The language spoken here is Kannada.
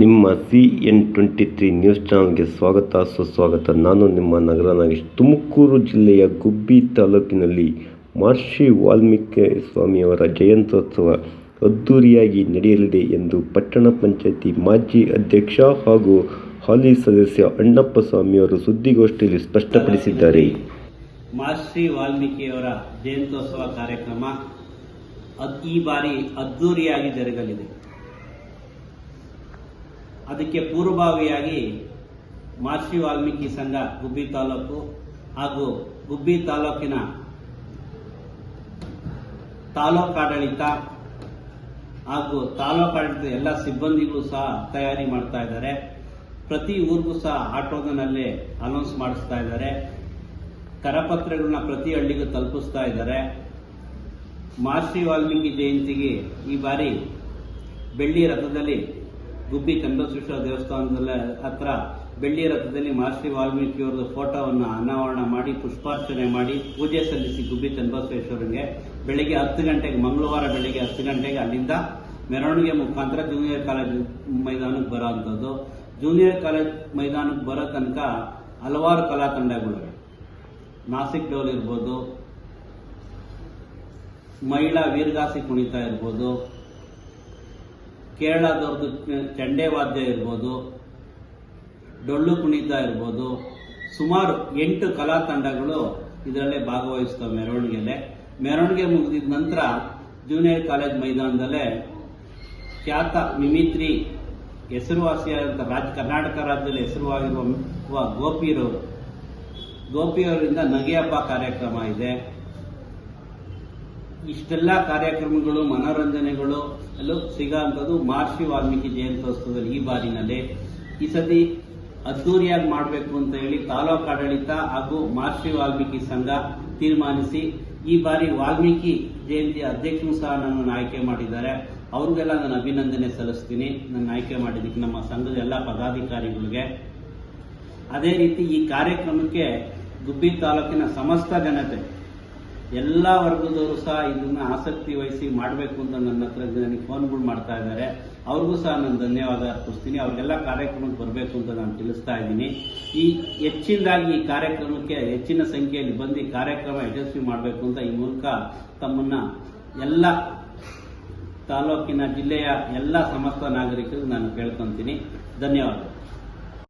ನಿಮ್ಮ C N twenty three news ಚಾನಲ್ಗೆ ಸ್ವಾಗತ, ಸುಸ್ವಾಗತ. ನಾನು ನಿಮ್ಮ ನಗರ ನಾಗೇಶ್. ತುಮಕೂರು ಜಿಲ್ಲೆಯ ಗುಬ್ಬಿ ತಾಲೂಕಿನಲ್ಲಿ ಮಹರ್ಷಿ ವಾಲ್ಮೀಕಿ ಸ್ವಾಮಿಯವರ ಜಯಂತ್ಯೋತ್ಸವ ಅದ್ದೂರಿಯಾಗಿ ನಡೆಯಲಿದೆ ಎಂದು ಪಟ್ಟಣ ಪಂಚಾಯಿತಿ ಮಾಜಿ ಅಧ್ಯಕ್ಷ ಹಾಗೂ ಹಾಲಿ ಸದಸ್ಯ ಅಣ್ಣಪ್ಪ ಸ್ವಾಮಿಯವರು ಸುದ್ದಿಗೋಷ್ಠಿಯಲ್ಲಿ ಸ್ಪಷ್ಟಪಡಿಸಿದ್ದಾರೆ. ಮಹರ್ಷಿ ವಾಲ್ಮೀಕಿಯವರ ಜಯಂತ್ಯೋತ್ಸವ ಕಾರ್ಯಕ್ರಮ ಈ ಬಾರಿ ಅದ್ದೂರಿಯಾಗಿ ಜರುಗಲಿದೆ. ಅದಕ್ಕೆ ಪೂರ್ವಭಾವಿಯಾಗಿ ಮಹರ್ಷಿ ವಾಲ್ಮೀಕಿ ಸಂಘ ಗುಬ್ಬಿ ತಾಲೂಕು ಹಾಗೂ ಗುಬ್ಬಿ ತಾಲೂಕಿನ ತಾಲೂಕಾಡಳಿತ ಹಾಗೂ ತಾಲೂಕಾಡಳಿತದ ಎಲ್ಲ ಸಿಬ್ಬಂದಿಗೂ ಸಹ ತಯಾರಿ ಮಾಡ್ತಾ ಇದ್ದಾರೆ. ಪ್ರತಿ ಊರಿಗೂ ಸಹ ಆಟೋದನಲ್ಲೇ ಅನೌನ್ಸ್ ಮಾಡಿಸ್ತಾ ಇದ್ದಾರೆ. ಕರಪತ್ರಗಳನ್ನ ಪ್ರತಿ ಹಳ್ಳಿಗೂ ತಲುಪಿಸ್ತಾ ಇದ್ದಾರೆ. ಮಹರ್ಷಿ ವಾಲ್ಮೀಕಿ ಜಯಂತಿಗೆ ಈ ಬಾರಿ ಬೆಳ್ಳಿ ರಥದಲ್ಲಿ ಗುಬ್ಬಿ ಚಂದ್ರಶೇಶ್ವರ ದೇವಸ್ಥಾನದಲ್ಲೇ ಹತ್ರ ಬೆಳ್ಳಿ ರಥದಲ್ಲಿ ಮಹರ್ಷಿ ವಾಲ್ಮೀಕಿಯವರದ ಫೋಟೋವನ್ನು ಅನಾವರಣ ಮಾಡಿ, ಪುಷ್ಪಾರ್ಚನೆ ಮಾಡಿ, ಪೂಜೆ ಸಲ್ಲಿಸಿ ಗುಬ್ಬಿ ಚಂದ್ರಶೇಶ್ವರಂಗೆ ಬೆಳಿಗ್ಗೆ ಹತ್ತು ಗಂಟೆಗೆ, ಮಂಗಳವಾರ ಬೆಳಿಗ್ಗೆ ಹತ್ತು ಗಂಟೆಗೆ ಅಲ್ಲಿಂದ ಮೆರವಣಿಗೆ ಮುಖಾಂತರ ಜೂನಿಯರ್ ಕಾಲೇಜ್ ಮೈದಾನಕ್ಕೆ ಬರೋ ಜೂನಿಯರ್ ಕಾಲೇಜ್ ಮೈದಾನಕ್ಕೆ ಬರೋ ತನಕ ಹಲವಾರು ಕಲಾ ತಂಡಗಳಿವೆ ನಾಸಿಕ್ ಡೋಲ್ ಇರ್ಬೋದು, ಮಹಿಳಾ ವೀರಗಾಸಿ ಕುಣಿತ ಇರ್ಬೋದು ಕೇರಳದವ್ರದ್ದು ಚಂಡೆ ವಾದ್ಯ ಇರ್ಬೋದು, ಡೊಳ್ಳು ಕುಣಿತ ಇರ್ಬೋದು, ಸುಮಾರು ಎಂಟು ಕಲಾ ತಂಡಗಳು ಇದರಲ್ಲೇ ಭಾಗವಹಿಸ್ತವೆ ಮೆರವಣಿಗೆಯಲ್ಲೇ ಮೆರವಣಿಗೆ ಮುಗಿದಿದ ನಂತರ ಜೂನಿಯರ್ ಕಾಲೇಜ್ ಮೈದಾನದಲ್ಲೇ ಖ್ಯಾತ ಮಿಮಿತ್ರಿ ಹೆಸರುವಾಸಿಯಾದಂಥ ರಾಜ್, ಕರ್ನಾಟಕ ರಾಜ್ಯದಲ್ಲಿ ಹೆಸರುವಾಗಿರುವ ಗೋಪಿಯರು ಗೋಪಿಯವರಿಂದ ನಗೆ ಹಬ್ಬ ಕಾರ್ಯಕ್ರಮ ಇದೆ. ಇಷ್ಟೆಲ್ಲ ಕಾರ್ಯಕ್ರಮಗಳು, ಮನೋರಂಜನೆಗಳು ಎಲ್ಲೂ ಸಿಗೋಂಥದ್ದು ಮಹರ್ಷಿ ವಾಲ್ಮೀಕಿ ಜಯಂತ್ಯೋತ್ಸವದಲ್ಲಿ ಈ ಬಾರಿನಲ್ಲಿ. ಈ ಸತಿ ಅದ್ದೂರಿಯಾಗಿ ಮಾಡಬೇಕು ಅಂತ ಹೇಳಿ ತಾಲೂಕು ಆಡಳಿತ ಹಾಗೂ ಮಹರ್ಷಿ ವಾಲ್ಮೀಕಿ ಸಂಘ ತೀರ್ಮಾನಿಸಿ ಈ ಬಾರಿ ವಾಲ್ಮೀಕಿ ಜಯಂತಿ ಅಧ್ಯಕ್ಷರು ಸಹ ನನ್ನನ್ನು ಆಯ್ಕೆ ಮಾಡಿದ್ದಾರೆ. ಅವ್ರಿಗೆಲ್ಲ ನಾನು ಅಭಿನಂದನೆ ಸಲ್ಲಿಸ್ತೀನಿ. ನನ್ನ ಆಯ್ಕೆ ಮಾಡಿದ್ದಕ್ಕೆ ನಮ್ಮ ಸಂಘದ ಎಲ್ಲ ಪದಾಧಿಕಾರಿಗಳಿಗೆ. ಅದೇ ರೀತಿ ಈ ಕಾರ್ಯಕ್ರಮಕ್ಕೆ ಗುಬ್ಬಿ ತಾಲೂಕಿನ ಸಮಸ್ತ ಜನತೆ ಎಲ್ಲ ವರ್ಗದವರು ಸಹ ಇದನ್ನ ಆಸಕ್ತಿ ವಹಿಸಿ ಮಾಡಬೇಕು ಅಂತ ನನ್ನ ಹತ್ರ ನನಗೆ ಫೋನ್ಗಳು ಮಾಡ್ತಾ ಇದ್ದಾರೆ. ಅವ್ರಿಗೂ ಸಹ ನಾನು ಧನ್ಯವಾದ ಅರ್ಪಿಸ್ತೀನಿ. ಅವ್ರಿಗೆಲ್ಲ ಕಾರ್ಯಕ್ರಮಕ್ಕೆ ಬರಬೇಕು ಅಂತ ನಾನು ತಿಳಿಸ್ತಾ ಇದ್ದೀನಿ. ಈ ಹೆಚ್ಚಿನದಾಗಿ ಈ ಕಾರ್ಯಕ್ರಮಕ್ಕೆ ಹೆಚ್ಚಿನ ಸಂಖ್ಯೆಯಲ್ಲಿ ಬಂದು ಕಾರ್ಯಕ್ರಮ ಯಶಸ್ವಿ ಮಾಡಬೇಕು ಅಂತ ಈ ಮೂಲಕ ತಮ್ಮನ್ನ ಎಲ್ಲ ತಾಲೂಕಿನ ಜಿಲ್ಲೆಯ ಎಲ್ಲ ಸಮಸ್ತ ನಾಗರಿಕರು ನಾನು ಕೇಳ್ಕೊತೀನಿ. ಧನ್ಯವಾದ